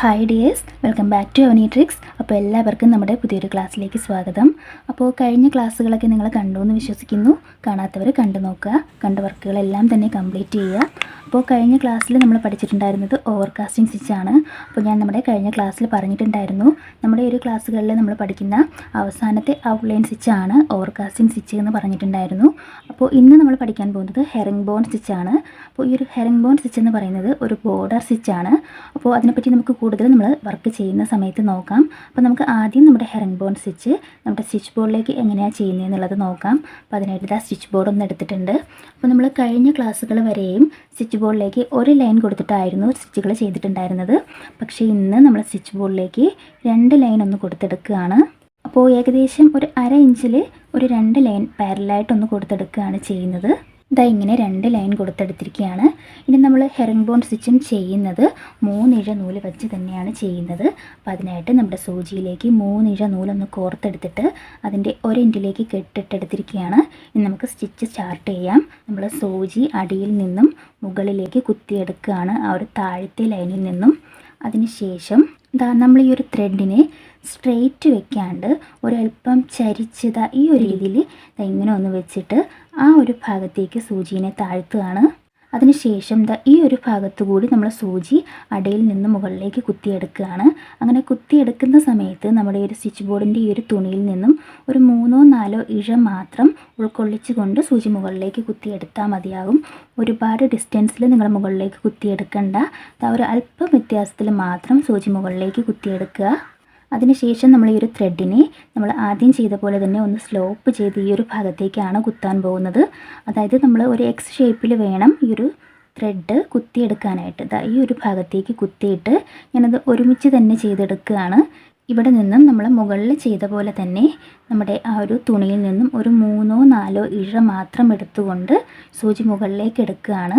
Hi dears welcome back to Avani tricks അപ്പോൾ എല്ലാവർക്കും നമ്മുടെ പുതിയൊരു ക്ലാസ്സിലേക്ക് സ്വാഗതം. അപ്പോൾ കഴിഞ്ഞ ക്ലാസ്സുകളൊക്കെ നിങ്ങൾ കണ്ടു എന്ന് വിശ്വസിക്കുന്നു. കാണാത്തവർ കണ്ടു നോക്കുക. കണ്ട വർക്കുകളെല്ലാം തന്നെ കംപ്ലീറ്റ് ചെയ്യുക. അപ്പോൾ കഴിഞ്ഞ ക്ലാസ്സിൽ നമ്മൾ പഠിച്ചിട്ടുണ്ടായിരുന്നത് ഓവർകാസ്റ്റിംഗ് സ്റ്റിച്ച് ആണ്. അപ്പോൾ ഞാൻ നമ്മുടെ കഴിഞ്ഞ ക്ലാസ്സിൽ പറഞ്ഞിട്ടുണ്ടായിരുന്നു. നമ്മുടെ ഒരു ക്ലാസ്സുകളിൽ നമ്മൾ പഠിക്കുന്ന അവസാനത്തെ ഔട്ട്ലൈൻ സ്റ്റിച്ചാണ് ഓവർകാസ്റ്റിംഗ് സ്റ്റിച്ച് എന്ന് പറഞ്ഞിട്ടുണ്ടായിരുന്നു. അപ്പോൾ ഇന്ന് നമ്മൾ പഠിക്കാൻ പോകുന്നത് ഹെറിംഗ് ബോൺ സ്റ്റിച്ചാണ് അപ്പോൾ ഈ ഒരു ഹെറിംഗ് ബോൺ സ്റ്റിച്ച് എന്ന് പറയുന്നത് ഒരു ബോർഡർ സ്റ്റിച്ചാണ് അപ്പോൾ അതിനെപ്പറ്റി നമുക്ക് കൂടുതൽ നമ്മൾ വർക്ക് ചെയ്യുന്ന സമയത്ത് നോക്കാം. അപ്പോൾ നമുക്ക് ആദ്യം നമ്മുടെ ഹെറിംഗ് ബോൺ സ്റ്റിച്ച് നമ്മുടെ സ്റ്റിച്ച് ബോർഡിലേക്ക് എങ്ങനെയാണ് ചെയ്യുന്നത് എന്നുള്ളത് നോക്കാം. അപ്പോൾ അതിനായിട്ട് ഇതാ സ്റ്റിച്ച് ബോർഡ് ഒന്ന് എടുത്തിട്ടുണ്ട്. അപ്പോൾ നമ്മൾ കഴിഞ്ഞ ക്ലാസ്സുകൾ വരെയും സ്റ്റിച്ച് ബോർഡിലേക്ക് ഒരു ലൈൻ കൊടുത്തിട്ടായിരുന്നു സ്റ്റിച്ചുകൾ ചെയ്തിട്ടുണ്ടായിരുന്നത്. പക്ഷേ ഇന്ന് നമ്മൾ സ്റ്റിച്ച് ബോർഡിലേക്ക് രണ്ട് ലൈൻ ഒന്ന് കൊടുത്തെടുക്കുകയാണ്. അപ്പോൾ ഏകദേശം ഒരു അര ഇഞ്ചിൽ ഒരു രണ്ട് ലൈൻ പാരലായിട്ടൊന്ന് കൊടുത്തെടുക്കുകയാണ് ചെയ്യുന്നത്. ഇതാ ഇങ്ങനെ രണ്ട് ലൈൻ കൊടുത്തെടുത്തിരിക്കുകയാണ്. ഇനി നമ്മൾ ഹെറിംഗ് ബോൺ സ്റ്റിച്ചും ചെയ്യുന്നത് മൂന്നിഴ നൂൽ വെച്ച് തന്നെയാണ് ചെയ്യുന്നത്. അപ്പോൾ അതിനായിട്ട് നമ്മുടെ സൂചിയിലേക്ക് മൂന്നിഴ നൂലൊന്ന് കോർത്തെടുത്തിട്ട് അതിന്റെ ഒരെന്റിലേക്ക് കെട്ടിട്ടെടുത്തിരിക്കുകയാണ്. ഇനി നമുക്ക് സ്റ്റിച്ച് സ്റ്റാർട്ട് ചെയ്യാം. നമ്മൾ സൂചി അടിയിൽ നിന്നും മുകളിലേക്ക് കുത്തിയെടുക്കുകയാണ് ആ ഒരു താഴത്തെ ലൈനിൽ നിന്നും. അതിനുശേഷം ഇതാ നമ്മൾ ഈ ഒരു ത്രെഡിനെ സ്ട്രെയിറ്റ് വെക്കാണ്ട് ഒരല്പം ചരിച്ചത ഈ ഒരു രീതിയിൽ ഇങ്ങനെ ഒന്ന് വെച്ചിട്ട് ആ ഒരു ഭാഗത്തേക്ക് സൂചിനെ താഴ്ത്തുകയാണ്. അതിനുശേഷം ദാ ഈ ഒരു ഭാഗത്തു കൂടി നമ്മൾ സൂചി അടയിൽ നിന്ന് മുകളിലേക്ക് കുത്തിയെടുക്കുകയാണ്. അങ്ങനെ കുത്തിയെടുക്കുന്ന സമയത്ത് നമ്മുടെ ഈ ഒരു സ്റ്റിച്ച് ബോർഡിന്റെ ഈ ഒരു തുണിയിൽ നിന്നും ഒരു മൂന്നോ നാലോ ഇഴ മാത്രം ഉൾക്കൊള്ളിച്ചുകൊണ്ട് സൂചി മുകളിലേക്ക് കുത്തിയെടുത്താൽ മതിയാകും. ഒരുപാട് ഡിസ്റ്റൻസിൽ നിങ്ങൾ മുകളിലേക്ക് കുത്തിയെടുക്കണ്ട. ഒരു അല്പം വ്യത്യാസത്തിൽ മാത്രം സൂചി മുകളിലേക്ക് കുത്തിയെടുക്കുക. അതിനുശേഷം നമ്മൾ ഈ ഒരു ത്രെഡിനെ നമ്മൾ ആദ്യം ചെയ്ത പോലെ തന്നെ ഒന്ന് സ്ലോപ്പ് ചെയ്ത് ഈ ഒരു ഭാഗത്തേക്കാണ് കുത്താൻ പോകുന്നത്. അതായത് നമ്മൾ ഒരു എക്സ് ഷേപ്പിൽ വേണം ഈ ഒരു ത്രെഡ് കുത്തിയെടുക്കാനായിട്ട്. ഇതാ ഈ ഒരു ഭാഗത്തേക്ക് കുത്തിയിട്ട് ഞാനത് ഒരുമിച്ച് തന്നെ ചെയ്തെടുക്കുകയാണ്. ഇവിടെ നിന്നും നമ്മൾ മുകളിൽ ചെയ്ത പോലെ തന്നെ നമ്മുടെ ആ ഒരു തുണിയിൽ നിന്നും ഒരു മൂന്നോ നാലോ ഇഴ മാത്രം എടുത്തുകൊണ്ട് സൂചി മുകളിലേക്ക് എടുക്കുകയാണ്.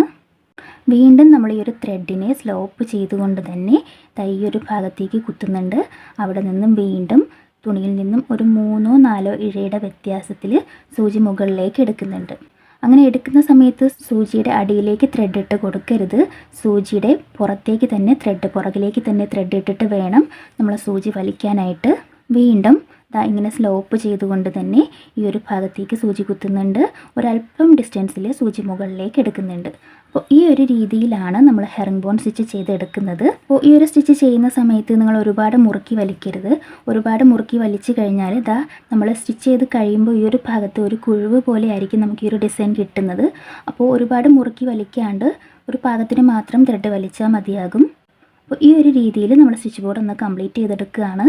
വീണ്ടും നമ്മൾ ഈ ഒരു ത്രെഡിനെ സ്ലോപ്പ് ചെയ്തുകൊണ്ട് തന്നെ തയ്യൊരു ഭാഗത്തേക്ക് കുത്തുന്നുണ്ട്. അവിടെ നിന്നും വീണ്ടും തുണിയിൽ നിന്നും ഒരു മൂന്നോ നാലോ ഇഴയുടെ വ്യത്യാസത്തിൽ സൂചി മുകളിലേക്ക് എടുക്കുന്നുണ്ട്. അങ്ങനെ എടുക്കുന്ന സമയത്ത് സൂചിയുടെ അടിയിലേക്ക് ത്രെഡ് ഇട്ട് കൊടുക്കരുത്. സൂചിയുടെ പുറത്തേക്ക് തന്നെ ത്രെഡ് പുറകിലേക്ക് തന്നെ ത്രെഡ് ഇട്ടിട്ട് വേണം നമ്മൾ സൂചി വലിക്കാനായിട്ട്. വീണ്ടും ദാ ഇങ്ങനെ സ്ലോപ്പ് ചെയ്തുകൊണ്ട് തന്നെ ഈ ഒരു ഭാഗത്തേക്ക് സൂചി കുത്തുന്നുണ്ട്. ഒരല്പം ഡിസ്റ്റൻസിൽ സൂചി മുകളിലേക്ക് എടുക്കുന്നുണ്ട്. അപ്പോൾ ഈ ഒരു രീതിയിലാണ് നമ്മൾ ഹെറിംഗ് ബോൺ സ്റ്റിച്ച് ചെയ്തെടുക്കുന്നത്. അപ്പോൾ ഈ ഒരു സ്റ്റിച്ച് ചെയ്യുന്ന സമയത്ത് നിങ്ങൾ ഒരുപാട് മുറുക്കി വലിക്കരുത്. ഒരുപാട് മുറുക്കി വലിച്ചു കഴിഞ്ഞാൽ ഇതാ നമ്മൾ സ്റ്റിച്ച് ചെയ്ത് കഴിയുമ്പോൾ ഈ ഒരു ഭാഗത്ത് ഒരു കുഴിവ് പോലെ ആയിരിക്കും നമുക്ക് ഈ ഒരു ഡിസൈൻ കിട്ടുന്നത്. അപ്പോൾ ഒരുപാട് മുറുക്കി വലിക്കാണ്ട് ഒരു പാകത്തിന് മാത്രം ത്രെഡ് വലിച്ചാൽ മതിയാകും. അപ്പോൾ ഈ ഒരു രീതിയിൽ നമ്മൾ സ്റ്റിച്ച് ബോർഡ് ഒന്ന് കംപ്ലീറ്റ് ചെയ്തെടുക്കുകയാണ്.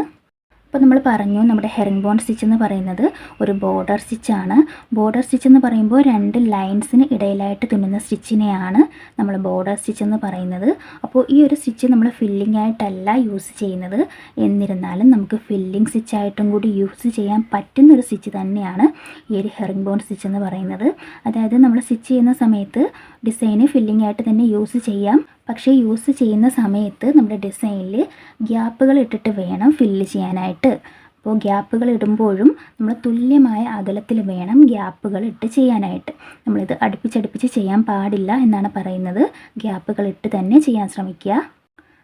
അപ്പോൾ നമ്മൾ പറഞ്ഞു നമ്മുടെ ഹെറിംഗ് ബോൺ സ്റ്റിച്ച് എന്ന് പറയുന്നത് ഒരു ബോർഡർ സ്റ്റിച്ചാണ് ബോർഡർ സ്റ്റിച്ച് എന്ന് പറയുമ്പോൾ രണ്ട് ലൈൻസിന് ഇടയിലായിട്ട് തുന്നുന്ന സ്റ്റിച്ചിനെയാണ് നമ്മൾ ബോർഡർ സ്റ്റിച്ച് എന്ന് പറയുന്നത്. അപ്പോൾ ഈ ഒരു സ്റ്റിച്ച് നമ്മൾ ഫില്ലിംഗ് ആയിട്ടല്ല യൂസ് ചെയ്യുന്നത്. എന്നിരുന്നാലും നമുക്ക് ഫില്ലിംഗ് സ്റ്റിച്ചായിട്ടും കൂടി യൂസ് ചെയ്യാൻ പറ്റുന്ന ഒരു സ്റ്റിച്ച് തന്നെയാണ് ഈ ഒരു ഹെറിംഗ് ബോൺ സ്റ്റിച്ച് എന്ന് പറയുന്നത്. അതായത് നമ്മൾ സ്റ്റിച്ച് ചെയ്യുന്ന സമയത്ത് ഡിസൈന് ഫില്ലിംഗ് ആയിട്ട് തന്നെ യൂസ് ചെയ്യാം. പക്ഷേ യൂസ് ചെയ്യുന്ന സമയത്ത് നമ്മുടെ ഡിസൈനിൽ ഗ്യാപ്പുകൾ ഇട്ടിട്ട് വേണം ഫില്ല് ചെയ്യാനായിട്ട്. അപ്പോൾ ഗ്യാപ്പുകൾ ഇടുമ്പോഴും നമ്മൾ തുല്യമായ അകലത്തിൽ വേണം ഗ്യാപ്പുകൾ ഇട്ട് ചെയ്യാനായിട്ട്. നമ്മളിത് അടുപ്പിച്ചടുപ്പിച്ച് ചെയ്യാൻ പാടില്ല എന്നാണ് പറയുന്നത്. ഗ്യാപ്പുകൾ ഇട്ട് തന്നെ ചെയ്യാൻ ശ്രമിക്കുക.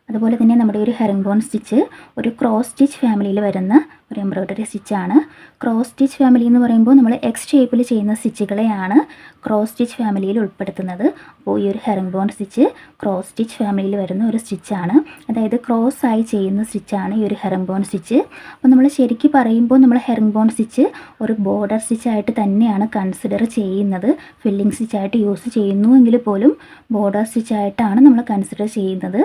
അതുപോലെ തന്നെ നമ്മുടെ ഒരു ഹെറിംഗ് ബോൺ സ്റ്റിച്ച് ഒരു ക്രോസ് സ്റ്റിച്ച് ഫാമിലിയിൽ വരുന്ന ഒരു എംബ്രോയ്ഡറി സ്റ്റിച്ചാണ് ക്രോസ് സ്റ്റിച്ച് ഫാമിലി എന്ന് പറയുമ്പോൾ നമ്മൾ എക്സ് ഷേപ്പിൽ ചെയ്യുന്ന സ്റ്റിച്ചുകളെയാണ് ക്രോസ് സ്റ്റിച്ച് ഫാമിലിയിൽ ഉൾപ്പെടുത്തുന്നത്. അപ്പോൾ ഈ ഒരു herring bone stitch cross stitch ഫാമിലിയിൽ വരുന്ന ഒരു സ്റ്റിച്ചാണ് അതായത് ക്രോസ് ആയി ചെയ്യുന്ന സ്റ്റിച്ചാണ് ഈ ഒരു ഹെറിംഗ് ബോൺ സ്റ്റിച്ച് അപ്പോൾ നമ്മൾ ശരിക്കും പറയുമ്പോൾ നമ്മൾ ഹെറിംഗ് ബോൺ സ്റ്റിച്ച് ഒരു ബോർഡർ സ്റ്റിച്ചായിട്ട് തന്നെയാണ് കൺസിഡർ ചെയ്യുന്നത്. ഫില്ലിംഗ് സ്റ്റിച്ചായിട്ട് യൂസ് ചെയ്യുന്നു എങ്കിൽ പോലും ബോർഡർ സ്റ്റിച്ചായിട്ടാണ് നമ്മൾ കൺസിഡർ ചെയ്യുന്നത്.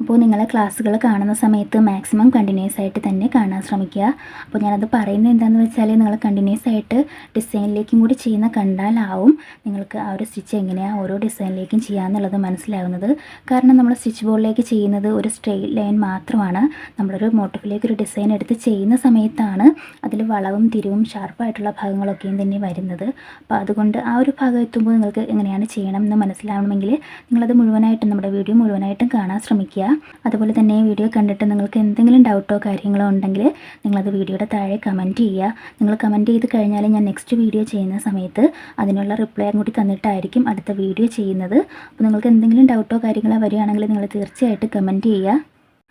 അപ്പോൾ നിങ്ങൾ ക്ലാസ്സുകൾ കാണുന്ന സമയത്ത് മാക്സിമം കണ്ടിന്യൂസ് ആയിട്ട് തന്നെ കാണാൻ ശ്രമിക്കുക. അപ്പോൾ ഞാനത് പറയുന്നത് എന്താണെന്ന് വെച്ചാൽ നിങ്ങൾ കണ്ടിന്യൂസ് ആയിട്ട് ഡിസൈനിലേക്കും കൂടി ചെയ്യുന്ന കണ്ടാലാവും നിങ്ങൾക്ക് ആ ഒരു സ്റ്റിച്ച് എങ്ങനെയാണ് ഓരോ ഡിസൈനിലേക്കും ചെയ്യാമെന്നുള്ളത് മനസ്സിലാവുന്നത്. കാരണം നമ്മൾ സ്റ്റിച്ച് ബോർഡിലേക്ക് ചെയ്യുന്നത് ഒരു സ്ട്രെയിറ്റ് ലൈൻ മാത്രമാണ്. നമ്മളൊരു മോട്ടീഫിലേക്ക് ഒരു ഡിസൈൻ എടുത്ത് ചെയ്യുന്ന സമയത്താണ് അതിൽ വളവും തിരിവും ഷാർപ്പായിട്ടുള്ള ഭാഗങ്ങളൊക്കെയും തന്നെ വരുന്നത്. അപ്പോൾ അതുകൊണ്ട് ആ ഒരു ഭാഗം എത്തുമ്പോൾ നിങ്ങൾക്ക് എങ്ങനെയാണ് ചെയ്യണം എന്ന് മനസ്സിലാവണമെങ്കിൽ നിങ്ങളത് മുഴുവനായിട്ടും നമ്മുടെ വീഡിയോ മുഴുവനായിട്ടും കാണാൻ ശ്രമിക്കുക. അതുപോലെ തന്നെ വീഡിയോ കണ്ടിട്ട് നിങ്ങൾക്ക് എന്തെങ്കിലും ഡൗട്ടോ കാര്യങ്ങളോ ഉണ്ടെങ്കിൽ നിങ്ങളത് വീഡിയോയുടെ താഴെ കമന്റ് ചെയ്യുക. നിങ്ങൾ കമന്റ് ചെയ്ത് കഴിഞ്ഞാൽ ഞാൻ നെക്സ്റ്റ് വീഡിയോ ചെയ്യുന്ന സമയത്ത് അതിനുള്ള റിപ്ലൈ കൂടി തന്നിട്ടായിരിക്കും അടുത്ത വീഡിയോ ചെയ്യുന്നത്. അപ്പോൾ നിങ്ങൾക്ക് എന്തെങ്കിലും ഡൗട്ടോ കാര്യങ്ങളോ വരികയാണെങ്കിൽ നിങ്ങൾ തീർച്ചയായിട്ടും കമന്റ് ചെയ്യുക.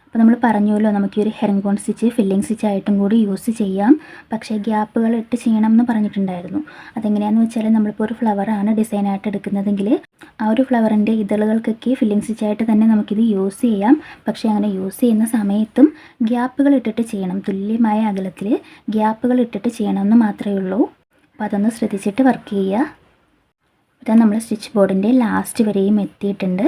അപ്പോൾ നമ്മൾ പറഞ്ഞല്ലോ നമുക്ക് ഒരു ഹെറിങ്കോൺ സ്റ്റിച്ച് ഫില്ലിംഗ് സ്റ്റിച്ച് ആയിട്ടും കൂടി യൂസ് ചെയ്യാം. പക്ഷേ ഗ്യാപ്പുകൾ ഇട്ട് ചെയ്യണം എന്ന് പറഞ്ഞിട്ടുണ്ടായിരുന്നു. അതെങ്ങനെയാണെന്ന് വെച്ചാൽ നമ്മളിപ്പോൾ ഒരു ഫ്ലവറാണ് ഡിസൈനായിട്ട് എടുക്കുന്നതെങ്കിൽ ആ ഒരു ഫ്ലവറിന്റെ ഇതളുകൾക്കൊക്കെ ഫില്ലിംഗ് സ്റ്റിച്ചായിട്ട് തന്നെ നമുക്കിത് യൂസ് ചെയ്യാം. പക്ഷേ അങ്ങനെ യൂസ് ചെയ്യുന്ന സമയത്തും ഗ്യാപ്പുകൾ ഇട്ടിട്ട് ചെയ്യണം. തുല്യമായ അകലത്തിൽ ഗ്യാപ്പുകൾ ഇട്ടിട്ട് ചെയ്യണമെന്ന് മാത്രമേ ഉള്ളൂ. അപ്പോൾ അതൊന്ന് ശ്രദ്ധിച്ചിട്ട് വർക്ക് ചെയ്യുക. ഇതാ നമ്മൾ സ്റ്റിച്ച് ബോർഡിന്റെ ലാസ്റ്റ് വരെയും എത്തിയിട്ടുണ്ട്.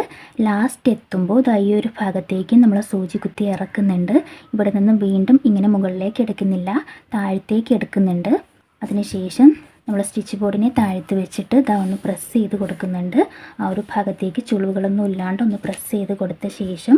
ലാസ്റ്റ് എത്തുമ്പോൾ ഇതാ ഈ ഒരു ഭാഗത്തേക്ക് നമ്മൾ സൂചി കുത്തി ഇറക്കുന്നുണ്ട്. ഇവിടെ നിന്ന് വീണ്ടും ഇങ്ങനെ മുകളിലേക്ക് എടുക്കുന്നില്ല. താഴത്തേക്ക് എടുക്കുന്നുണ്ട്. അതിനുശേഷം നമ്മൾ സ്റ്റിച്ച് ബോർഡിനെ താഴ്ത്ത് വെച്ചിട്ട് ഇതാ ഒന്ന് പ്രസ് ചെയ്ത് കൊടുക്കുന്നുണ്ട്. ആ ഒരു ഭാഗത്തേക്ക് ചുളിവുകളൊന്നും ഇല്ലാണ്ട് ഒന്ന് പ്രസ് ചെയ്ത് കൊടുത്ത ശേഷം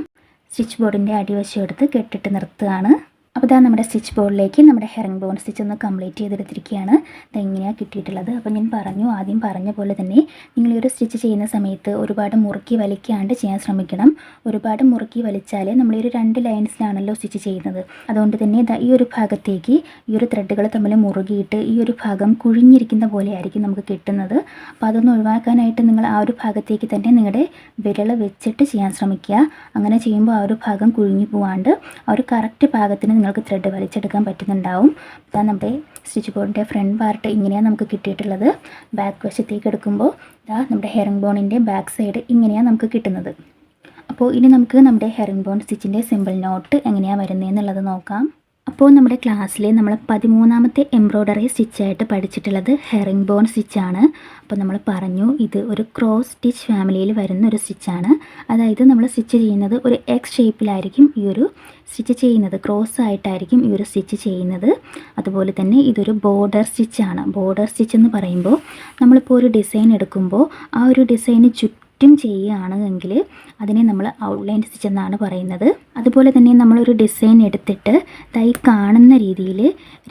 സ്റ്റിച്ച് ബോർഡിന്റെ അടിവശം എടുത്ത് കെട്ടിട്ട് നിർത്തുകയാണ്. അപ്പോൾ ഇതാ നമ്മുടെ സ്റ്റിച്ച് ബോർഡിലേക്ക് നമ്മുടെ ഹെറിംഗ് ബോൺ സ്റ്റിച്ച് ഒന്ന് കംപ്ലീറ്റ് ചെയ്തെടുത്തിരിക്കുകയാണ്. അതെങ്ങനെയാണ് കിട്ടിയിട്ടുള്ളത്. അപ്പോൾ ഞാൻ പറഞ്ഞു ആദ്യം പറഞ്ഞ പോലെ തന്നെ നിങ്ങൾ ഈ ഒരു സ്റ്റിച്ച് ചെയ്യുന്ന സമയത്ത് ഒരുപാട് മുറുക്കി വലിക്കാണ്ട് ചെയ്യാൻ ശ്രമിക്കണം. ഒരുപാട് മുറുക്കി വലിച്ചാൽ നമ്മൾ ഒരു രണ്ട് ലൈൻസിലാണല്ലോ സ്റ്റിച്ച് ചെയ്യുന്നത്. അതുകൊണ്ട് തന്നെ ഈ ഒരു ഭാഗത്തേക്ക് ഈ ഒരു ത്രെഡുകൾ തമ്മിൽ മുറുകിയിട്ട് ഈ ഒരു ഭാഗം കുഴിഞ്ഞിരിക്കുന്ന പോലെ ആയിരിക്കും നമുക്ക് കിട്ടുന്നത്. അപ്പോൾ അതൊന്ന് ഒഴിവാക്കാനായിട്ട് നിങ്ങൾ ആ ഒരു ഭാഗത്തേക്ക് തന്നെ നിങ്ങളുടെ വിരൽ വെച്ചിട്ട് ചെയ്യാൻ ശ്രമിക്കുക. അങ്ങനെ ചെയ്യുമ്പോൾ ആ ഒരു ഭാഗം കുഴിഞ്ഞു പോവാണ്ട് ആ ഒരു കറക്റ്റ് പാകത്തിന് നിങ്ങൾക്ക് ത്രെഡ് വലിച്ചെടുക്കാൻ പറ്റുന്നുണ്ടാവും. ഇതാ നമ്മുടെ സ്റ്റിച്ച് ബോർഡിന്റെ ഫ്രണ്ട് പാർട്ട് ഇങ്ങനെയാണ് നമുക്ക് കിട്ടിയിട്ടുള്ളത്. ബാക്ക് വശത്തേക്ക് എടുക്കുമ്പോൾ ഇതാ നമ്മുടെ ഹെറിംഗ് ബോണിന്റെ ബാക്ക് സൈഡ് ഇങ്ങനെയാണ് നമുക്ക് കിട്ടുന്നത്. അപ്പോൾ ഇനി നമുക്ക് നമ്മുടെ ഹെറിംഗ് ബോൺ സ്റ്റിച്ചിന്റെ സിമ്പിൾ നോട്ട് എങ്ങനെയാണ് വരുന്നതെന്നുള്ളത് നോക്കാം. അപ്പോൾ നമ്മുടെ ക്ലാസ്സിലെ നമ്മൾ പതിമൂന്നാമത്തെ എംബ്രോയ്ഡറി സ്റ്റിച്ചായിട്ട് പഠിച്ചിട്ടുള്ളത് ഹെറിംഗ് ബോൺ സ്റ്റിച്ചാണ്. അപ്പോൾ നമ്മൾ പറഞ്ഞു ഇത് ഒരു ക്രോസ് സ്റ്റിച്ച് ഫാമിലിയിൽ വരുന്ന ഒരു സ്റ്റിച്ചാണ്. അതായത് നമ്മൾ സ്റ്റിച്ച് ചെയ്യുന്നത് ഒരു എക്സ് ഷേപ്പിലായിരിക്കും ഈ ഒരു സ്റ്റിച്ച് ചെയ്യുന്നത്. ക്രോസ് ആയിട്ടായിരിക്കും ഈ ഒരു സ്റ്റിച്ച് ചെയ്യുന്നത്. അതുപോലെ തന്നെ ഇതൊരു ബോർഡർ സ്റ്റിച്ചാണ്. ബോർഡർ സ്റ്റിച്ച് എന്ന് പറയുമ്പോൾ നമ്മളിപ്പോൾ ഒരു ഡിസൈൻ എടുക്കുമ്പോൾ ആ ഒരു ഡിസൈന് ചുറ്റും ചുറ്റും ചെയ്യുകയാണ് എങ്കിൽ അതിനെ നമ്മൾ ഔട്ട്ലൈൻ സ്റ്റിച്ച് എന്നാണ് പറയുന്നത്. അതുപോലെ തന്നെ നമ്മളൊരു ഡിസൈൻ എടുത്തിട്ട് തൈ കാണുന്ന രീതിയിൽ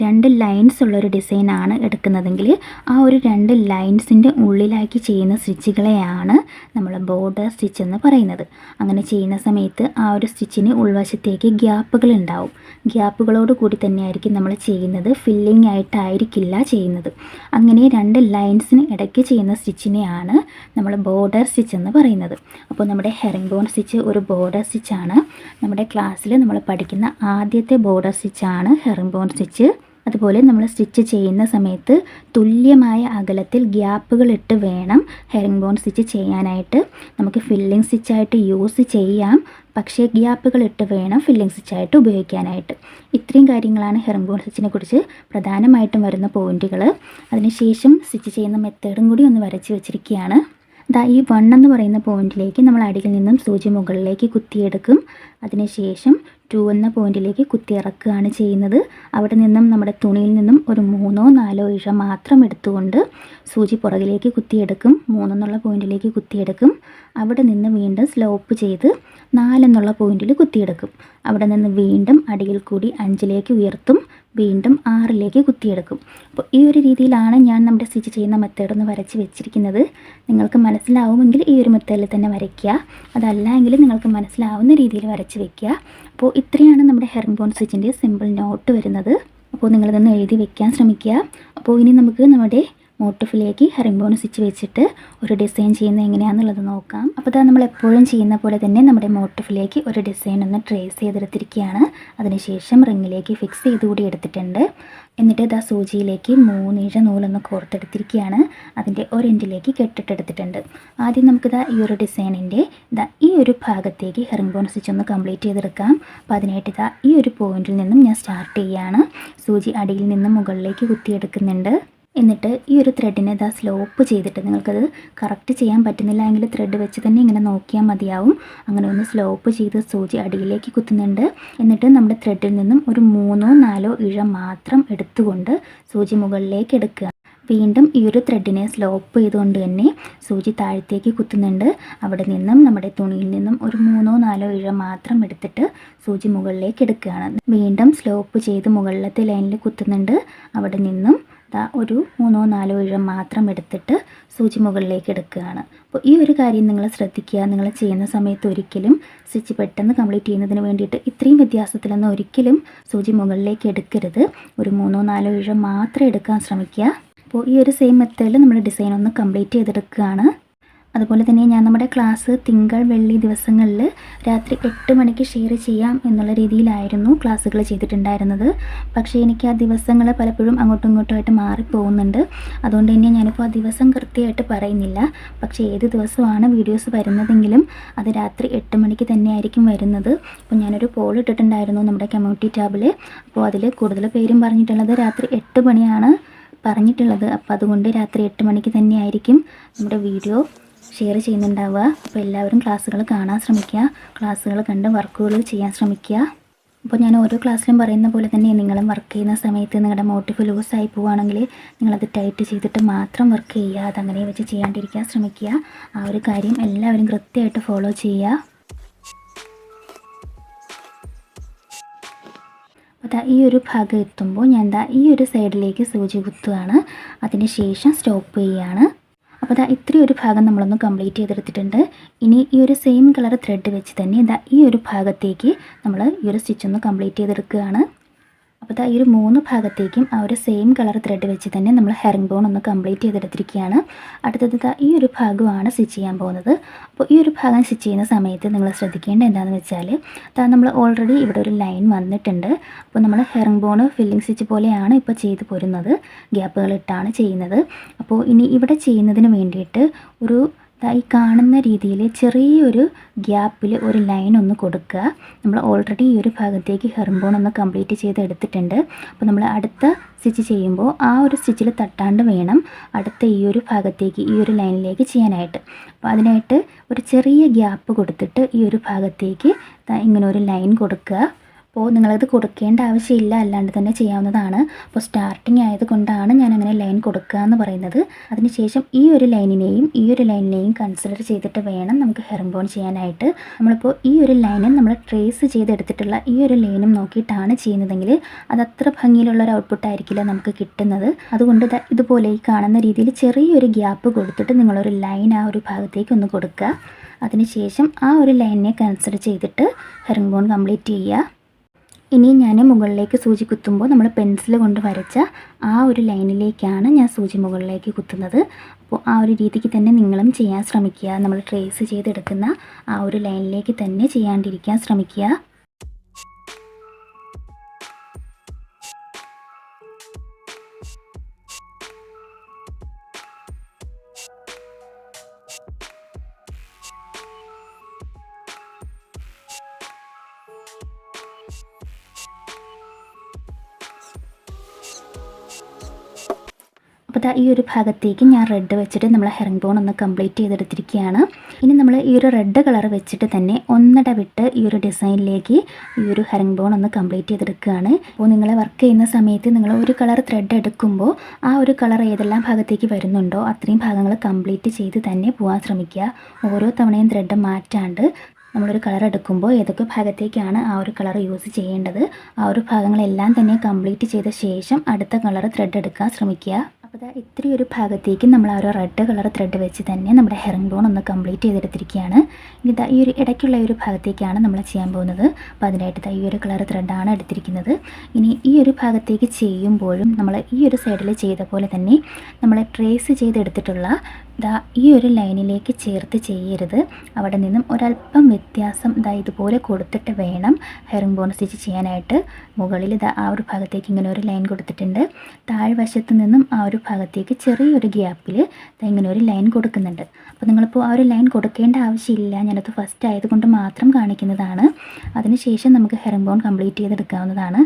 രണ്ട് ലൈൻസ് ഉള്ളൊരു ഡിസൈനാണ് എടുക്കുന്നതെങ്കിൽ ആ ഒരു രണ്ട് ലൈൻസിന്റെ ഉള്ളിലാക്കി ചെയ്യുന്ന സ്റ്റിച്ചുകളെയാണ് നമ്മൾ ബോർഡർ സ്റ്റിച്ച് എന്ന് പറയുന്നത്. അങ്ങനെ ചെയ്യുന്ന സമയത്ത് ആ ഒരു സ്റ്റിച്ചിന് ഉൾവശത്തേക്ക് ഗ്യാപ്പുകൾ ഉണ്ടാവും. ഗ്യാപ്പുകളോട് കൂടി തന്നെയായിരിക്കും നമ്മൾ ചെയ്യുന്നത്. ഫില്ലിംഗ് ആയിട്ടായിരിക്കില്ല ചെയ്യുന്നത്. അങ്ങനെ രണ്ട് ലൈൻസിന് ഇടയ്ക്ക് ചെയ്യുന്ന സ്റ്റിച്ചിനെയാണ് നമ്മൾ ബോർഡർ സ്റ്റിച്ച് എന്ന് പറയുന്നത്. അപ്പോൾ നമ്മുടെ ഹെറിംഗ് ബോൺ സ്റ്റിച്ച് ഒരു ബോർഡർ സ്റ്റിച്ചാണ് നമ്മുടെ ക്ലാസ്സിൽ നമ്മൾ പഠിക്കുന്ന ആദ്യത്തെ ബോർഡർ സ്റ്റിച്ചാണ് ഹെറിംഗ് ബോൺ സ്റ്റിച്ച് അതുപോലെ നമ്മൾ സ്റ്റിച്ച് ചെയ്യുന്ന സമയത്ത് തുല്യമായ അകലത്തിൽ ഗ്യാപ്പുകൾ ഇട്ട് വേണം ഹെറിംഗ് ബോൺ സ്റ്റിച്ച് ചെയ്യാനായിട്ട്. നമുക്ക് ഫില്ലിംഗ് സ്റ്റിച്ചായിട്ട് യൂസ് ചെയ്യാം. പക്ഷേ ഗ്യാപ്പുകൾ ഇട്ട് വേണം ഫില്ലിംഗ് സ്റ്റിച്ചായിട്ട് ഉപയോഗിക്കാനായിട്ട്. ഇത്രയും കാര്യങ്ങളാണ് ഹെറിംഗ് ബോൺ സ്റ്റിച്ചിനെ കുറിച്ച് പ്രധാനമായിട്ടും വരുന്ന പോയിന്റുകൾ അതിനുശേഷം സ്റ്റിച്ച് ചെയ്യുന്ന മെത്തേഡും കൂടി ഒന്ന് വരച്ച് വെച്ചിരിക്കുകയാണ്. ദാ ഈ വൺ എന്ന് പറയുന്ന പോയിന്റിലേക്ക് നമ്മൾ അടിയിൽ നിന്നും സൂചി മുകളിലേക്ക് കുത്തിയെടുക്കും. അതിനുശേഷം ടു എന്ന പോയിന്റിലേക്ക് കുത്തി ഇറക്കുകയാണ് ചെയ്യുന്നത്. അവിടെ നിന്നും നമ്മുടെ തുണിയിൽ നിന്നും ഒരു മൂന്നോ നാലോ ഇഴ മാത്രം എടുത്തുകൊണ്ട് സൂചി പുറകിലേക്ക് കുത്തിയെടുക്കും. മൂന്നെന്നുള്ള പോയിന്റിലേക്ക് കുത്തിയെടുക്കും. അവിടെ നിന്ന് വീണ്ടും സ്ലോപ്പ് ചെയ്ത് നാലെന്നുള്ള പോയിന്റിൽ കുത്തിയെടുക്കും. അവിടെ നിന്ന് വീണ്ടും അടിയിൽ കൂടി അഞ്ചിലേക്ക് ഉയർത്തും. വീണ്ടും ആറിലേക്ക് കുത്തിയെടുക്കും. അപ്പോൾ ഈ ഒരു രീതിയിലാണ് ഞാൻ നമ്മുടെ സ്റ്റിച്ച് ചെയ്യുന്ന മെത്തേഡ് ഒന്ന് വരച്ച് വെച്ചിരിക്കുന്നത്. നിങ്ങൾക്ക് മനസ്സിലാവുമെങ്കിൽ ഈ ഒരു മെത്തേഡിൽ തന്നെ വരയ്ക്കുക. അതല്ല എങ്കിൽ നിങ്ങൾക്ക് മനസ്സിലാവുന്ന രീതിയിൽ വരച്ച് വെക്കുക. അപ്പോൾ ഇത്രയാണ് നമ്മുടെ ഹെർബോൺ ബോൺ സ്റ്റിച്ചിന്റെ സിമ്പിൾ നോട്ട് വരുന്നത്. അപ്പോൾ നിങ്ങളിതൊന്ന് എഴുതി വെക്കാൻ ശ്രമിക്കുക. അപ്പോൾ ഇനി നമുക്ക് നമ്മുടെ മോട്ടിഫിലേക്ക് ഹെറിംഗ് സ്റ്റിച്ച് വെച്ചിട്ട് ഒരു ഡിസൈൻ ചെയ്യുന്നത് എങ്ങനെയാണെന്നുള്ളത് നോക്കാം. അപ്പോൾ ഇതാ നമ്മൾ എപ്പോഴും ചെയ്യുന്ന പോലെ തന്നെ നമ്മുടെ മോട്ടിഫിലേക്ക് ഒരു ഡിസൈൻ ഒന്ന് ട്രേസ് ചെയ്തെടുത്തിരിക്കുകയാണ്. അതിനുശേഷം റിങ്ങിലേക്ക് ഫിക്സ് ചെയ്ത് കൂടി എടുത്തിട്ടുണ്ട്. എന്നിട്ട് ഇതാ സൂചിയിലേക്ക് മൂന്നിഴ നൂലൊന്ന് കോർത്തെടുത്തിരിക്കുകയാണ്. അതിന്റെ ഒരെൻഡിലേക്ക് കെട്ടിട്ടെടുത്തിട്ടുണ്ട് ആദ്യം നമുക്കിതാ ഈ ഒരു ഡിസൈനിന്റെ ഇതാ ഈ ഒരു ഭാഗത്തേക്ക് ഹെറിംഗ് സ്റ്റിച്ച് ഒന്ന് കംപ്ലീറ്റ് ചെയ്തെടുക്കാം. അപ്പോൾ അതിനായിട്ട് ഇതാ ഈ ഒരു പോയിന്റിൽ നിന്നും ഞാൻ സ്റ്റാർട്ട് ചെയ്യുകയാണ് സൂചി അടിയിൽ നിന്നും മുകളിലേക്ക് കുത്തിയെടുക്കുന്നുണ്ട്. എന്നിട്ട് ഈ ഒരു ത്രെഡിനെ ഇതാ സ്ലോപ്പ് ചെയ്തിട്ട് നിങ്ങൾക്കത് കറക്റ്റ് ചെയ്യാൻ പറ്റുന്നില്ല എങ്കിൽ ത്രെഡ് വെച്ച് തന്നെ ഇങ്ങനെ നോക്കിയാൽ മതിയാവും. അങ്ങനെ ഒന്ന് സ്ലോപ്പ് ചെയ്ത് സൂചി അടിയിലേക്ക് കുത്തുന്നുണ്ട്. എന്നിട്ട് നമ്മുടെ ത്രെഡിൽ നിന്നും ഒരു മൂന്നോ നാലോ ഇഴ മാത്രം എടുത്തുകൊണ്ട് സൂചി മുകളിലേക്ക് എടുക്കുക. വീണ്ടും ഈ ഒരു ത്രെഡിനെ സ്ലോപ്പ് ചെയ്തുകൊണ്ട് തന്നെ സൂചി താഴത്തേക്ക് കുത്തുന്നുണ്ട്. അവിടെ നിന്നും നമ്മുടെ തുണിയിൽ നിന്നും ഒരു മൂന്നോ നാലോ ഇഴ മാത്രം എടുത്തിട്ട് സൂചി മുകളിലേക്ക് എടുക്കുകയാണ്. വീണ്ടും സ്ലോപ്പ് ചെയ്ത് മുകളിലത്തെ ലൈനിൽ കുത്തുന്നുണ്ട്. അവിടെ നിന്നും ദാ ഒരു മൂന്നോ നാലോ ഇഴം മാത്രം എടുത്തിട്ട് സൂചി മുകളിലേക്ക് എടുക്കുകയാണ്. അപ്പോൾ ഈ ഒരു കാര്യം നിങ്ങൾ ശ്രദ്ധിക്കുക. നിങ്ങൾ ചെയ്യുന്ന സമയത്ത് ഒരിക്കലും സ്റ്റിച്ച് പെട്ടെന്ന് കംപ്ലീറ്റ് ചെയ്യുന്നതിന് വേണ്ടിയിട്ട് ഇത്രയും വ്യത്യാസത്തിലൊന്നും ഒരിക്കലും സൂചി മുകളിലേക്ക് എടുക്കരുത്. ഒരു മൂന്നോ നാലോ ഇഴം മാത്രം എടുക്കാൻ ശ്രമിക്കുക. അപ്പോൾ ഈ ഒരു സെയിം മെത്തേഡിൽ നമ്മൾ ഡിസൈൻ ഒന്ന് കംപ്ലീറ്റ് ചെയ്തെടുക്കുകയാണ്. അതുപോലെ തന്നെ ഞാൻ നമ്മുടെ ക്ലാസ് തിങ്കൾ വെള്ളി ദിവസങ്ങളിൽ രാത്രി എട്ട് മണിക്ക് ഷെയർ ചെയ്യാം എന്നുള്ള രീതിയിലായിരുന്നു ക്ലാസ്സുകൾ ചെയ്തിട്ടുണ്ടായിരുന്നത്. പക്ഷേ എനിക്ക് ആ ദിവസങ്ങൾ പലപ്പോഴും അങ്ങോട്ടും ഇങ്ങോട്ടുമായിട്ട് മാറിപ്പോകുന്നുണ്ട്. അതുകൊണ്ട് തന്നെ ഞാനിപ്പോൾ ആ ദിവസം കൃത്യമായിട്ട് പറയുന്നില്ല. പക്ഷേ ഏത് ദിവസമാണ് വീഡിയോസ് വരുന്നതെങ്കിലും അത് രാത്രി എട്ട് മണിക്ക് തന്നെ ആയിരിക്കും വരുന്നത്. അപ്പോൾ ഞാനൊരു പോൾ ഇട്ടിട്ടുണ്ടായിരുന്നു നമ്മുടെ കമ്മ്യൂണിറ്റി ടാബിൽ അപ്പോൾ അതിൽ കൂടുതൽ പേരും പറഞ്ഞിട്ടുള്ളത് രാത്രി എട്ട് മണിയാണ് പറഞ്ഞിട്ടുള്ളത്. അപ്പോൾ അതുകൊണ്ട് രാത്രി എട്ട് മണിക്ക് തന്നെയായിരിക്കും നമ്മുടെ വീഡിയോ ഷെയർ ചെയ്യുന്നുണ്ടാവുക. അപ്പോൾ എല്ലാവരും ക്ലാസ്സുകൾ കാണാൻ ശ്രമിക്കുക. ക്ലാസ്സുകൾ കണ്ട് വർക്കുകൾ ചെയ്യാൻ ശ്രമിക്കുക. അപ്പോൾ ഞാൻ ഓരോ ക്ലാസ്സിലും പറയുന്ന പോലെ തന്നെ നിങ്ങളും വർക്ക് ചെയ്യുന്ന സമയത്ത് നിങ്ങളുടെ മോട്ടീവ് ലൂസായി പോവുകയാണെങ്കിൽ നിങ്ങളത് ടൈറ്റ് ചെയ്തിട്ട് മാത്രം വർക്ക് ചെയ്യുക. അതങ്ങനെ വെച്ച് ചെയ്യാണ്ടിരിക്കാൻ ശ്രമിക്കുക. ആ ഒരു കാര്യം എല്ലാവരും കൃത്യമായിട്ട് ഫോളോ ചെയ്യുക. അപ്പോൾ ഈ ഒരു ഭാഗം എത്തുമ്പോൾ ഞാൻ എന്താ ഈ ഒരു സൈഡിലേക്ക് സൂചി കുത്തുകയാണ് അതിന് ശേഷം സ്റ്റോപ്പ് ചെയ്യുകയാണ് അപ്പോൾ ഇതാ ഇത്രയും ഒരു ഭാഗം നമ്മളൊന്ന് കംപ്ലീറ്റ് ചെയ്തെടുത്തിട്ടുണ്ട്. ഇനി ഈ ഒരു സെയിം കളർ ത്രെഡ് വെച്ച് തന്നെ ഇതാ ഈ ഒരു ഭാഗത്തേക്ക് നമ്മൾ ഈ ഒരു സ്റ്റിച്ച് ഒന്ന് കംപ്ലീറ്റ് ചെയ്തെടുക്കുകയാണ്. അപ്പോൾ ഈ ഒരു മൂന്ന് ഭാഗത്തേക്കും ആ ഒരു സെയിം കളർ ത്രെഡ് വെച്ച് തന്നെ നമ്മൾ ഹെറിംഗ് ബോൺ ഒന്ന് കംപ്ലീറ്റ് ചെയ്തെടുത്തിരിക്കുകയാണ്. അടുത്തത് ഇതാ ഈ ഒരു ഭാഗമാണ് സ്റ്റിച്ച് ചെയ്യാൻ പോകുന്നത്. അപ്പോൾ ഈ ഒരു ഭാഗം സ്റ്റിച്ച് ചെയ്യുന്ന സമയത്ത് നിങ്ങൾ ശ്രദ്ധിക്കേണ്ട എന്താണെന്ന് വെച്ചാൽ ദാ നമ്മൾ ഓൾറെഡി ഇവിടെ ഒരു ലൈൻ വന്നിട്ടുണ്ട്. അപ്പോൾ നമ്മൾ ഹെറിംഗ് ബോൺ ഫില്ലിംഗ് സ്റ്റിച്ച് പോലെയാണ് ഇപ്പോൾ ചെയ്ത് പോരുന്നത്. ഗ്യാപ്പുകൾ ഇട്ടാണ് ചെയ്യുന്നത്. അപ്പോൾ ഇനി ഇവിടെ ചെയ്യുന്നതിന് വേണ്ടിയിട്ട് ഒരു ഈ കാണുന്ന രീതിയിൽ ചെറിയൊരു ഗ്യാപ്പിൽ ഒരു ലൈൻ ഒന്ന് കൊടുക്കുക. നമ്മൾ ഓൾറെഡി ഈ ഒരു ഭാഗത്തേക്ക് ഹെർബോൺ ഒന്ന് കംപ്ലീറ്റ് ചെയ്ത് എടുത്തിട്ടുണ്ട്. അപ്പോൾ നമ്മൾ അടുത്ത സ്റ്റിച്ച് ചെയ്യുമ്പോൾ ആ ഒരു സ്റ്റിച്ചിൽ തട്ടാണ്ട് വേണം അടുത്ത ഈ ഒരു ഭാഗത്തേക്ക് ഈ ഒരു ലൈനിലേക്ക് ചെയ്യാനായിട്ട്. അപ്പോൾ അതിനായിട്ട് ഒരു ചെറിയ ഗ്യാപ്പ് കൊടുത്തിട്ട് ഈ ഒരു ഭാഗത്തേക്ക് ഇങ്ങനെ ഒരു ലൈൻ കൊടുക്കുക. അപ്പോൾ നിങ്ങളത് കൊടുക്കേണ്ട ആവശ്യമില്ല അല്ലാണ്ട് തന്നെ ചെയ്യാവുന്നതാണ്. അപ്പോൾ സ്റ്റാർട്ടിങ് ആയതുകൊണ്ടാണ് ഞാൻ അങ്ങനെ ലൈൻ കൊടുക്കുക എന്ന് പറയുന്നത്. അതിനുശേഷം ഈ ഒരു ലൈനിനെയും ഈ ഒരു ലൈനിനെയും കൺസിഡർ ചെയ്തിട്ട് വേണം നമുക്ക് ഹെർബോൺ ചെയ്യാനായിട്ട്. നമ്മളിപ്പോൾ ഈ ഒരു ലൈനും നമ്മൾ ട്രേസ് ചെയ്തെടുത്തിട്ടുള്ള ഈ ഒരു ലൈനും നോക്കിയിട്ടാണ് ചെയ്യുന്നതെങ്കിൽ അത് അത്ര ഭംഗിയിലുള്ള ഒരു ഔട്ട്പുട്ട് ആയിരിക്കില്ല നമുക്ക് കിട്ടുന്നത്. അതുകൊണ്ട് ഇതുപോലെ ഈ കാണുന്ന രീതിയിൽ ചെറിയൊരു ഗ്യാപ്പ് കൊടുത്തിട്ട് നിങ്ങളൊരു ലൈൻ ആ ഒരു ഭാഗത്തേക്ക് ഒന്ന് കൊടുക്കുക. അതിനുശേഷം ആ ഒരു ലൈനിനെ കൺസിഡർ ചെയ്തിട്ട് ഹെർബോൺ കംപ്ലീറ്റ് ചെയ്യുക. ഇനി ഞാൻ മുകളിലേക്ക് സൂചി കുത്തുമ്പോൾ നമ്മൾ പെൻസിൽ കൊണ്ട് വരച്ച ആ ഒരു ലൈനിലേക്കാണ് ഞാൻ സൂചി മുകളിലേക്ക് കുത്തുന്നത്. അപ്പോൾ ആ ഒരു രീതിക്ക് തന്നെ നിങ്ങളും ചെയ്യാൻ ശ്രമിക്കുക. നമ്മൾ ട്രേസ് ചെയ്തെടുക്കുന്ന ആ ഒരു ലൈനിലേക്ക് തന്നെ ചെയ്യാണ്ടിരിക്കാൻ ശ്രമിക്കുക. ദാ ഈ ഒരു ഭാഗത്തേക്ക് ഞാൻ റെഡ് വെച്ചിട്ട് നമ്മൾ ഹെറിംഗ് ബോൺ ഒന്ന് കംപ്ലീറ്റ് ചെയ്തെടുത്തിരിക്കുകയാണ്. ഇനി നമ്മൾ ഈ ഒരു റെഡ് കളർ വെച്ചിട്ട് തന്നെ ഒന്നട വിട്ട് ഈ ഒരു ഡിസൈനിലേക്ക് ഈ ഒരു ഹെറിംഗ് ബോൺ ഒന്ന് കംപ്ലീറ്റ് ചെയ്തെടുക്കുകയാണ്. അപ്പോൾ നിങ്ങൾ വർക്ക് ചെയ്യുന്ന സമയത്ത് നിങ്ങൾ ഒരു കളർ ത്രെഡ് എടുക്കുമ്പോൾ ആ ഒരു കളർ ഏതെല്ലാം ഭാഗത്തേക്ക് വരുന്നുണ്ടോ അത്രയും ഭാഗങ്ങൾ കംപ്ലീറ്റ് ചെയ്ത് തന്നെ പോകാൻ ശ്രമിക്കുക. ഓരോ തവണയും ത്രെഡ് മാറ്റാണ്ട് നമ്മളൊരു കളർ എടുക്കുമ്പോൾ ഏതൊക്കെ ഭാഗത്തേക്കാണ് ആ ഒരു കളർ യൂസ് ചെയ്യേണ്ടത്. ആ ഒരു ഭാഗങ്ങളെല്ലാം തന്നെ കംപ്ലീറ്റ് ചെയ്ത ശേഷം അടുത്ത കളർ ത്രെഡ് എടുക്കാൻ ശ്രമിക്കുക. അപ്പോൾ ഇതാ ഇത്രയും ഒരു ഭാഗത്തേക്ക് നമ്മൾ ആ ഒരു റെഡ് കളർ ത്രെഡ് വെച്ച് തന്നെ നമ്മുടെ ഹെറിംഗ് ബോൺ ഒന്ന് കംപ്ലീറ്റ് ചെയ്തെടുത്തിരിക്കുകയാണ്. ദാ ഈ ഒരു ഇടയ്ക്കുള്ള ഒരു ഭാഗത്തേക്കാണ് നമ്മൾ ചെയ്യാൻ പോകുന്നത്. അപ്പോൾ അതിനായിട്ട് ഈ ഒരു കളർ ത്രെഡാണ് എടുത്തിരിക്കുന്നത്. ഇനി ഈ ഒരു ഭാഗത്തേക്ക് ചെയ്യുമ്പോഴും നമ്മൾ ഈ ഒരു സൈഡിൽ ചെയ്ത പോലെ തന്നെ നമ്മൾ ട്രേസ് ചെയ്തെടുത്തിട്ടുള്ള ദാ ഈ ഒരു ലൈനിലേക്ക് ചേർത്ത് ചെയ്യരുത്. അവിടെ നിന്നും ഒരല്പം വ്യത്യാസം ദാ ഇതുപോലെ കൊടുത്തിട്ട് വേണം ഹെറിംഗ് ബോൺ സ്റ്റിച്ച് ചെയ്യാനായിട്ട്. മുകളിൽ ദാ ആ ഒരു ഭാഗത്തേക്ക് ഇങ്ങനെ ഒരു ലൈൻ കൊടുത്തിട്ടുണ്ട്. താഴ്വശത്ത് നിന്നും ആ ഒരു ഭാഗത്തേക്ക് ചെറിയൊരു ഗ്യാപ്പിൽ ദാ ഇങ്ങനെ ഒരു ലൈൻ കൊടുക്കുന്നുണ്ട്. അപ്പോൾ നിങ്ങളിപ്പോൾ ആ ഒരു ലൈൻ കൊടുക്കേണ്ട ആവശ്യമില്ല. ഞാനത് ഫസ്റ്റ് ആയതുകൊണ്ട് മാത്രം കാണിക്കുന്നതാണ്. അതിനുശേഷം നമുക്ക് ഹെറിംഗ് ബോൺ കംപ്ലീറ്റ് ചെയ്തെടുക്കാവുന്നതാണ്.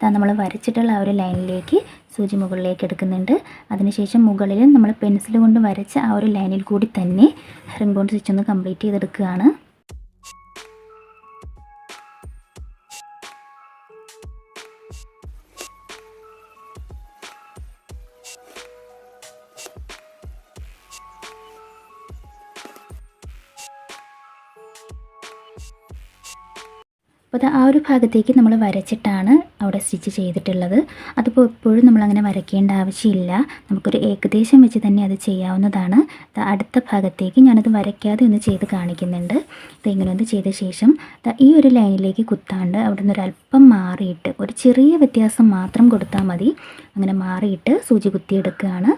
ദാ നമ്മൾ വരച്ചിട്ടുള്ള ആ ഒരു ലൈനിലേക്ക് സൂചി മുകളിലേക്ക് എടുക്കുന്നുണ്ട്. അതിനുശേഷം മുകളിൽ നമ്മൾ പെൻസിൽ കൊണ്ട് വരച്ച ആ ഒരു ലൈനിൽ കൂടി തന്നെ റിംഗ് ബോൺ സ്റ്റിച്ച് ഒന്ന് കംപ്ലീറ്റ് ചെയ്തെടുക്കുകയാണ്. അപ്പോൾ അത് ആ ഒരു ഭാഗത്തേക്ക് നമ്മൾ വരച്ചിട്ടാണ് അവിടെ സ്റ്റിച്ച് ചെയ്തിട്ടുള്ളത്. അതിപ്പോൾ എപ്പോഴും നമ്മളങ്ങനെ വരയ്ക്കേണ്ട ആവശ്യമില്ല. നമുക്കൊരു ഏകദേശം വെച്ച് തന്നെ അത് ചെയ്യാവുന്നതാണ്. അടുത്ത ഭാഗത്തേക്ക് ഞാനത് വരയ്ക്കാതെ ഒന്ന് ചെയ്ത് കാണിക്കുന്നുണ്ട്. ഇത് ഇങ്ങനെ ഒന്ന് ചെയ്ത ശേഷം ഈ ഒരു ലൈനിലേക്ക് കുത്താണ്ട് അവിടെ നിന്ന് ഒരല്പം മാറിയിട്ട് ഒരു ചെറിയ വ്യത്യാസം മാത്രം കൊടുത്താൽ മതി. അങ്ങനെ മാറിയിട്ട് സൂചി കുത്തിയെടുക്കുകയാണ്.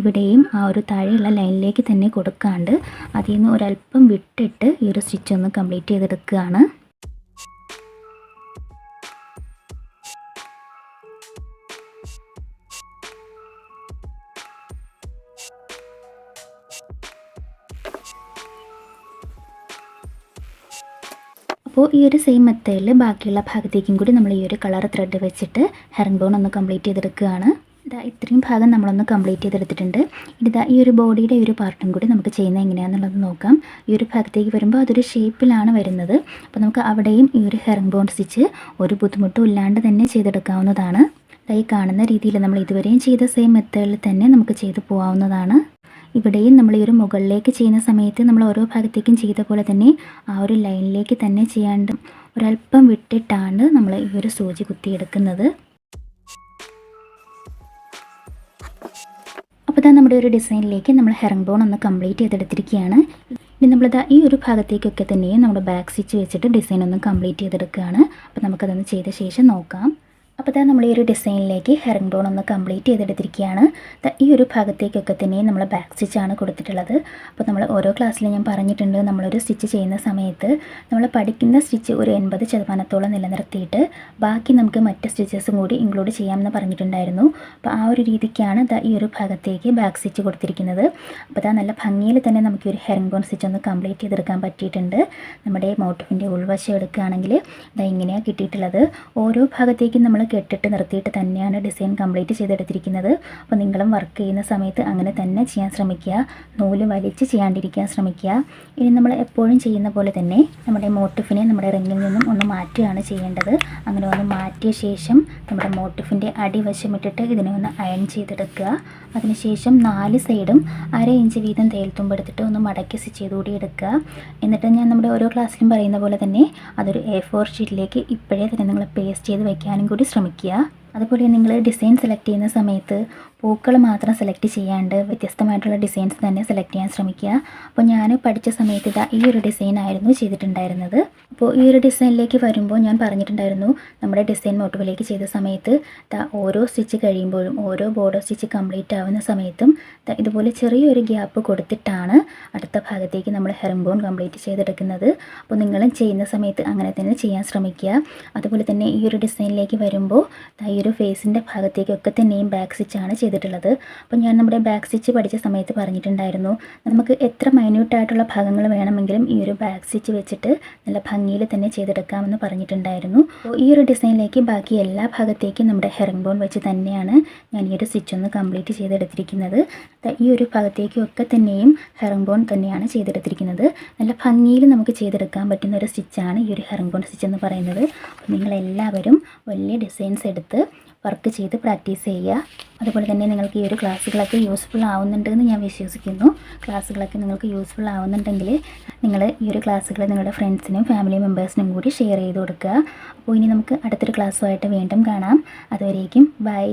ഇവിടെയും ആ ഒരു താഴെയുള്ള ലൈനിലേക്ക് തന്നെ കൊടുക്കാണ്ട് അതിൽ നിന്ന് ഒരല്പം വിട്ടിട്ട് ഈ ഒരു സ്റ്റിച്ച് ഒന്ന് കംപ്ലീറ്റ് ചെയ്തെടുക്കുകയാണ്. അപ്പോൾ ഈ ഒരു സെയിം മെത്തേഡിൽ ബാക്കിയുള്ള ഭാഗത്തേക്കും കൂടി നമ്മൾ ഈ ഒരു കളർ ത്രെഡ് വെച്ചിട്ട് ഹെറിംഗ് ബോൺ ഒന്ന് കംപ്ലീറ്റ് ചെയ്തെടുക്കുകയാണ്. ഇതാ ഇത്രയും ഭാഗം നമ്മളൊന്ന് കംപ്ലീറ്റ് ചെയ്തെടുത്തിട്ടുണ്ട്. ഇതാ ഈ ഒരു ബോഡിയുടെ ഒരു പാർട്ടും കൂടി നമുക്ക് ചെയ്യുന്നത് എങ്ങനെയാണെന്നുള്ളത് നോക്കാം. ഈ ഒരു ഭാഗത്തേക്ക് വരുമ്പോൾ അതൊരു ഷേപ്പിലാണ് വരുന്നത്. അപ്പോൾ നമുക്ക് അവിടെയും ഈ ഒരു ഹെറിംഗ് ബോൺ സ്റ്റിച്ച് ഒരു ബുദ്ധിമുട്ടും ഇല്ലാണ്ട് തന്നെ ചെയ്തെടുക്കാവുന്നതാണ്. ഈ കാണുന്ന രീതിയിൽ നമ്മൾ ഇതുവരെയും ചെയ്ത സെയിം മെത്തേഡിൽ തന്നെ നമുക്ക് ചെയ്തു പോകാവുന്നതാണ് ഇവിടെയും നമ്മൾ ഈ ഒരു മുകളിലേക്ക് ചെയ്യുന്ന സമയത്ത് നമ്മൾ ഓരോ ഭാഗത്തേക്കും ചെയ്ത പോലെ തന്നെ ആ ഒരു ലൈനിലേക്ക് തന്നെ ചെയ്യാണ്ട് ഒരല്പം വിട്ടിട്ടാണ് നമ്മൾ ഈ ഒരു സൂചി കുത്തിയെടുക്കുന്നത്. അപ്പോൾ ഇതാ നമ്മുടെ ഒരു ഡിസൈനിലേക്ക് നമ്മൾ ഹെറങ് ബോൺ ഒന്ന് കംപ്ലീറ്റ് ചെയ്തെടുത്തിരിക്കുകയാണ്. ഇനി നമ്മളിതാ ഈ ഒരു ഭാഗത്തേക്കൊക്കെ തന്നെയും നമ്മുടെ ബാക്ക് സ്റ്റിച്ച് വെച്ചിട്ട് ഡിസൈൻ ഒന്ന് കംപ്ലീറ്റ് ചെയ്തെടുക്കുകയാണ്. അപ്പോൾ നമുക്കതൊന്ന് ചെയ്ത ശേഷം നോക്കാം. അപ്പോൾ ഇതാ നമ്മൾ ഈ ഒരു ഡിസൈനിലേക്ക് ഹെറിംഗ് ബോൺ ഒന്ന് കംപ്ലീറ്റ് ചെയ്തെടുത്തിരിക്കുകയാണ്. ഈ ഒരു ഭാഗത്തേക്കൊക്കെ തന്നെ നമ്മൾ ബാക്ക് സ്റ്റിച്ചാണ് കൊടുത്തിട്ടുള്ളത്. അപ്പോൾ നമ്മൾ ഓരോ ക്ലാസ്സിൽ ഞാൻ പറഞ്ഞിട്ടുണ്ട് നമ്മളൊരു സ്റ്റിച്ച് ചെയ്യുന്ന സമയത്ത് നമ്മൾ പഠിക്കുന്ന സ്റ്റിച്ച് ഒരു എൺപത് ശതമാനത്തോളം നിലനിർത്തിയിട്ട് ബാക്കി നമുക്ക് മറ്റ് സ്റ്റിച്ചസും കൂടി ഇൻക്ലൂഡ് ചെയ്യാമെന്ന് പറഞ്ഞിട്ടുണ്ടായിരുന്നു. അപ്പോൾ ആ ഒരു രീതിക്കാണ് ഈ ഒരു ഭാഗത്തേക്ക് ബാക്ക് സ്റ്റിച്ച് കൊടുത്തിരിക്കുന്നത്. അപ്പോൾ ദാ നല്ല ഭംഗിയിൽ തന്നെ നമുക്ക് ഒരു ഹെറിംഗ് ബോൺ സ്റ്റിച്ച് ഒന്ന് കംപ്ലീറ്റ് ചെയ്തെടുക്കാൻ പറ്റിയിട്ടുണ്ട്. നമ്മുടെ മോട്ടോഫിന്റെ ഉൾവശം എടുക്കുകയാണെങ്കിൽ ഇതാ ഇങ്ങനെയാണ് കിട്ടിയിട്ടുള്ളത്. ഓരോ ഭാഗത്തേക്കും നമ്മൾ കെട്ടിട്ട് നിർത്തിയിട്ട് തന്നെയാണ് ഡിസൈൻ കംപ്ലീറ്റ് ചെയ്തെടുത്തിരിക്കുന്നത്. അപ്പോൾ നിങ്ങളും വർക്ക് ചെയ്യുന്ന സമയത്ത് അങ്ങനെ തന്നെ ചെയ്യാൻ ശ്രമിക്കുക. നൂൽ വലിച്ച് ചെയ്യാണ്ടിരിക്കാൻ ശ്രമിക്കുക. ഇനി നമ്മൾ എപ്പോഴും ചെയ്യുന്ന പോലെ തന്നെ നമ്മുടെ മോട്ടിഫിനെ നമ്മുടെ റിങ്ങിൽ നിന്നും ഒന്ന് മാറ്റുകയാണ് ചെയ്യേണ്ടത്. അങ്ങനെ ഒന്ന് മാറ്റിയ ശേഷം നമ്മുടെ മോട്ടിഫിന്റെ അടിവശം ഇട്ടിട്ട് ഇതിനെ ഒന്ന് അയൺ ചെയ്തെടുക്കുക. അതിനുശേഷം നാല് സൈഡും അര ഇഞ്ച് വീതം തേൽത്തുമ്പെടുത്തിട്ട് ഒന്ന് മടക്കി സ്റ്റിച്ച് ചെയ്തുകൂടി എടുക്കുക. എന്നിട്ട് ഞാൻ നമ്മുടെ ഓരോ ക്ലാസ്സിലും പറയുന്ന പോലെ തന്നെ അതൊരു എ ഫോർ ഷീറ്റിലേക്ക് ഇപ്പോഴേ തന്നെ നിങ്ങൾ പേസ്റ്റ് ചെയ്ത് വയ്ക്കാനും കൂടി ശ്രമിക്കുക. അതുപോലെ നിങ്ങൾ ഡിസൈൻ സെലക്ട് ചെയ്യുന്ന സമയത്ത് പൂക്കൾ മാത്രം സെലക്ട് ചെയ്യാണ്ട് വ്യത്യസ്തമായിട്ടുള്ള ഡിസൈൻസ് തന്നെ സെലക്ട് ചെയ്യാൻ ശ്രമിക്കുക. അപ്പോൾ ഞാൻ പഠിച്ച സമയത്ത് ഇതാ ഈ ഒരു ഡിസൈൻ ആയിരുന്നു ചെയ്തിട്ടുണ്ടായിരുന്നത്. അപ്പോൾ ഈ ഒരു ഡിസൈനിലേക്ക് വരുമ്പോൾ ഞാൻ പറഞ്ഞിട്ടുണ്ടായിരുന്നു നമ്മുടെ ഡിസൈൻ മോട്ടുകളിലേക്ക് ചെയ്ത സമയത്ത് ഇതാ ഓരോ സ്റ്റിച്ച് കഴിയുമ്പോഴും ഓരോ ബോർഡർ സ്റ്റിച്ച് കംപ്ലീറ്റ് ആവുന്ന സമയത്തും ഇതുപോലെ ചെറിയൊരു ഗ്യാപ്പ് കൊടുത്തിട്ടാണ് അടുത്ത ഭാഗത്തേക്ക് നമ്മൾ ഹെറിംബോൺ കംപ്ലീറ്റ് ചെയ്തെടുക്കുന്നത്. അപ്പോൾ നിങ്ങളും ചെയ്യുന്ന സമയത്ത് അങ്ങനെ തന്നെ ചെയ്യാൻ ശ്രമിക്കുക. അതുപോലെ തന്നെ ഈ ഒരു ഡിസൈനിലേക്ക് വരുമ്പോൾ ഈ ഒരു ഫേസിന്റെ ഭാഗത്തേക്കൊക്കെ തന്നെയും ബാക്ക് സ്റ്റിച്ചാണ് ചെയ്തിട്ടുള്ളത്. അപ്പോൾ ഞാൻ നമ്മുടെ ബാക്ക് സ്റ്റിച്ച് പഠിച്ച സമയത്ത് പറഞ്ഞിട്ടുണ്ടായിരുന്നു നമുക്ക് എത്ര മൈന്യൂട്ടായിട്ടുള്ള ഭാഗങ്ങൾ വേണമെങ്കിലും ഈ ഒരു ബാക്ക് സ്റ്റിച്ച് വെച്ചിട്ട് നല്ല ഭംഗിയിൽ തന്നെ ചെയ്തെടുക്കാമെന്ന് പറഞ്ഞിട്ടുണ്ടായിരുന്നു. ഈ ഒരു ഡിസൈനിലേക്ക് ബാക്കി എല്ലാ ഭാഗത്തേക്കും നമ്മുടെ ഹെറിംഗ് ബോൺ വെച്ച് തന്നെയാണ് ഞാൻ ഈ ഒരു സ്റ്റിച്ച് ഒന്ന് കംപ്ലീറ്റ് ചെയ്തെടുത്തിരിക്കുന്നത്. ഈ ഒരു ഭാഗത്തേക്കും ഒക്കെ തന്നെയും ഹെറിംഗ് ബോൺ തന്നെയാണ് ചെയ്തെടുത്തിരിക്കുന്നത്. നല്ല ഭംഗിയിൽ നമുക്ക് ചെയ്തെടുക്കാൻ പറ്റുന്ന ഒരു സ്റ്റിച്ചാണ് ഈ ഒരു ഹെറിംഗ് ബോൺ സ്റ്റിച്ച് എന്ന് പറയുന്നത്. നിങ്ങളെല്ലാവരും വലിയ ഡിസൈൻസ് എടുത്ത് വർക്ക് ചെയ്ത് പ്രാക്ടീസ് ചെയ്യുക. അതുപോലെ തന്നെ നിങ്ങൾക്ക് ഈ ഒരു ക്ലാസ്സുകളൊക്കെ യൂസ്ഫുൾ ആവുന്നുണ്ടെന്ന് ഞാൻ വിശ്വസിക്കുന്നു. ക്ലാസ്സുകളൊക്കെ നിങ്ങൾക്ക് യൂസ്ഫുൾ ആവുന്നുണ്ടെങ്കിൽ നിങ്ങൾ ഈ ഒരു ക്ലാസ്സുകൾ നിങ്ങളുടെ ഫ്രണ്ട്സിനും ഫാമിലി മെമ്പേഴ്സിനും കൂടി ഷെയർ ചെയ്ത് കൊടുക്കുക. അപ്പോൾ ഇനി നമുക്ക് അടുത്തൊരു ക്ലാസ്സുമായിട്ട് വീണ്ടും കാണാം. അതുവരേക്കും ബൈ